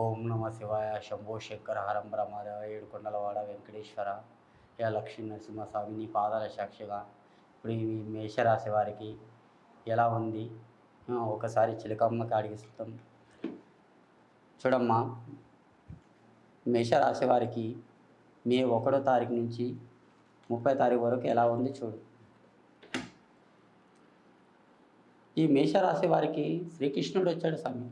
ఓం నమ శివాయ శంభో శంకర హరం బ్రహ్మదేవ ఏడుకొండలవాడ వెంకటేశ్వర. యా లక్ష్మీ నరసింహస్వామి నీ పాదాల సాక్షిగా. ఇప్పుడు ఈ మేషరాశి వారికి ఎలా ఉంది? ఒకసారి చిలకమ్మకి అడిగిస్తాం చూడమ్మా మేషరాశి వారికి మే ఒకటో తారీఖు నుంచి ముప్పై తారీఖు వరకు ఎలా ఉంది చూడు. ఈ మేషరాశి వారికి శ్రీకృష్ణుడు వచ్చాడు స్వామి.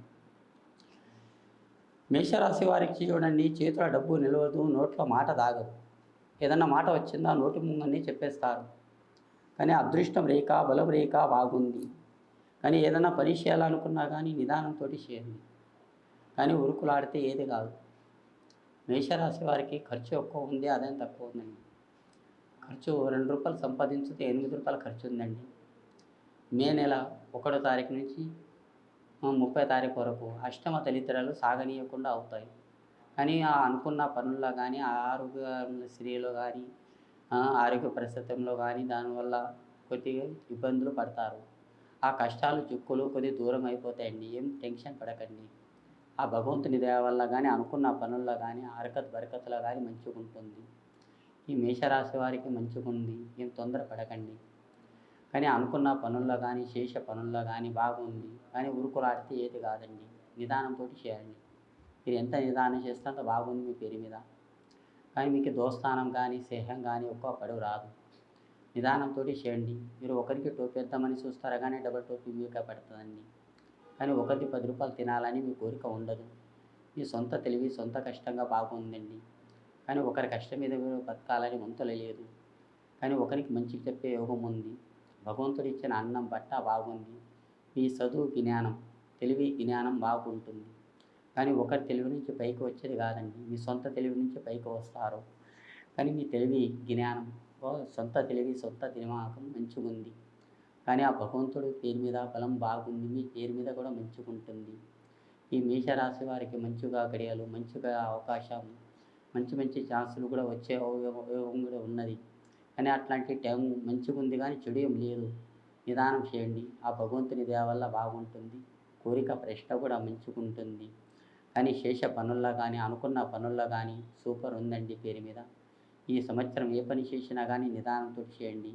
మేషరాశి వారికి చూడండి చేతుల డబ్బు నిలవదు నోట్లో మాట దాగదు. ఏదన్నా మాట వచ్చిందా నోటి ముంగని చెప్పేస్తారు. కానీ అదృష్టం రేఖ బలం రేఖ బాగుంది. కానీ ఏదైనా పని చేయాలనుకున్నా కానీ నిదానంతో చేయండి. కానీ ఉరుకులాడితే ఏది కాదు. మేషరాశి వారికి ఖర్చు ఎక్కువ ఉంది ఆదాయం తక్కువ ఉందండి. ఖర్చు రెండు రూపాయలు సంపాదించితే ఎనిమిది రూపాయల ఖర్చు ఉందండి. మే నెల ఒకటో తారీఖు నుంచి ముప్పై తారీఖు వరకు అష్టమ దళితురాలు సాగనీయకుండా అవుతాయి. కానీ ఆ అనుకున్న పనుల్లో కానీ ఆ ఆరోగ్య స్త్రీలో కానీ ఆరోగ్య పరిస్థితుల్లో కానీ దానివల్ల కొద్దిగా ఇబ్బందులు పడతారు. ఆ కష్టాలు చిక్కులు కొద్దిగా దూరం అయిపోతాయండి. ఏం టెన్షన్ పడకండి. ఆ భగవంతుని దయ వల్ల కానీ అనుకున్న పనుల్లో కానీ హరకత్ బరకత్లో కానీ మంచిగా ఉంటుంది ఈ మేషరాశి వారికి మంచిగా ఉంది ఏం తొందర పడకండి కానీ అనుకున్న పనుల్లో కానీ చేసే పనుల్లో కానీ బాగుంది. కానీ ఉరుకులాడితే ఏది కాదండి. నిదానంతో చేయండి. మీరు ఎంత నిదానం చేస్తే అంత బాగుంది మీ పేరు మీద. కానీ మీకు దోస్తానం కానీ స్నేహం కానీ ఒక్క పడుగు రాదు. నిదానంతో చేయండి. మీరు ఒకరికి టోపీ వేద్దామని చూస్తారా కానీ డబల్ టోపీ మీకే పడుతుందండి. కానీ ఒకరికి పది రూపాయలు తినాలని మీ కోరిక ఉండదు. మీ సొంత తెలివి సొంత కష్టంగా బాగుందండి. కానీ ఒకరి కష్టం మీద మీరు బతకాలని వంతులు లేదు. కానీ ఒకరికి మంచి చెప్పే యోగం ఉంది. భగవంతుడు ఇచ్చిన అన్నం బట్ట బాగుంది. మీ చదువు జ్ఞానం తెలివి జ్ఞానం బాగుంటుంది. కానీ ఒకరి తెలివి నుంచి పైకి వచ్చేది కాదండి. మీ సొంత తెలివి నుంచి పైకి వస్తారు. కానీ మీ తెలివి జ్ఞానం సొంత తెలివి సొంత తినిమాకం మంచిగా ఉంది కానీ ఆ భగవంతుడు పేరు మీద బలం బాగుంది. మీ పేరు మీద కూడా మంచిగా ఉంటుంది ఈ మేషరాశి వారికి మంచిగా గడియలు మంచిగా అవకాశం మంచి మంచి ఛాన్సులు కూడా వచ్చే యోగం కూడా ఉన్నది. కానీ అట్లాంటి టైం మంచిగా ఉంది కానీ చెడు ఏం లేదు. నిదానం చేయండి. ఆ భగవంతుని దయ వల్ల బాగుంటుంది. కోరిక ప్రశ్న కూడా మంచిగా ఉంటుంది. కానీ శేష పనుల్లో కానీ అనుకున్న పనుల్లో కానీ సూపర్ ఉందండి పేరు మీద. ఈ సంవత్సరం ఏ పని చేసినా కానీ నిదానంతో చేయండి.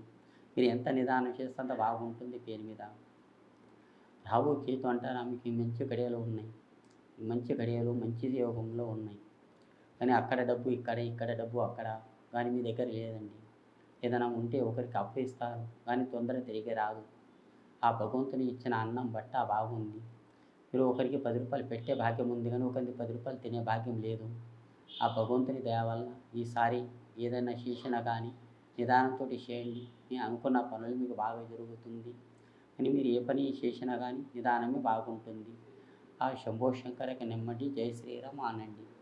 మీరు ఎంత నిదానం చేస్తే అంత బాగుంటుంది పేరు మీద. రావు కేతు అంటారా మీకు మంచి గడియలు ఉన్నాయి. మంచి గడియలు మంచి యోగంలో ఉన్నాయి. కానీ అక్కడ డబ్బు ఇక్కడ ఇక్కడ డబ్బు అక్కడ. కానీ మీ దగ్గర లేదండి. ఏదైనా ఉంటే ఒకరికి అప్పు ఇస్తారు కానీ తొందర తిరిగి రాదు. ఆ భగవంతుని ఇచ్చిన అన్నం బట్ట బాగుంది. మీరు ఒకరికి పది రూపాయలు పెట్టే భాగ్యం ఉంది కానీ ఒకరికి పది రూపాయలు తినే భాగ్యం లేదు. ఆ భగవంతుని దయ వల్ల ఈసారి ఏదైనా శిక్షణ కానీ నిదానంతో చేయండి. మీ అనుకున్న పనులు మీకు బాగా జరుగుతుంది. కానీ మీరు ఏ పని చేసినా కానీ నిదానమే బాగుంటుంది. ఆ శంభో శంకరకి నెమ్మది జై శ్రీరామ్ ఆనండి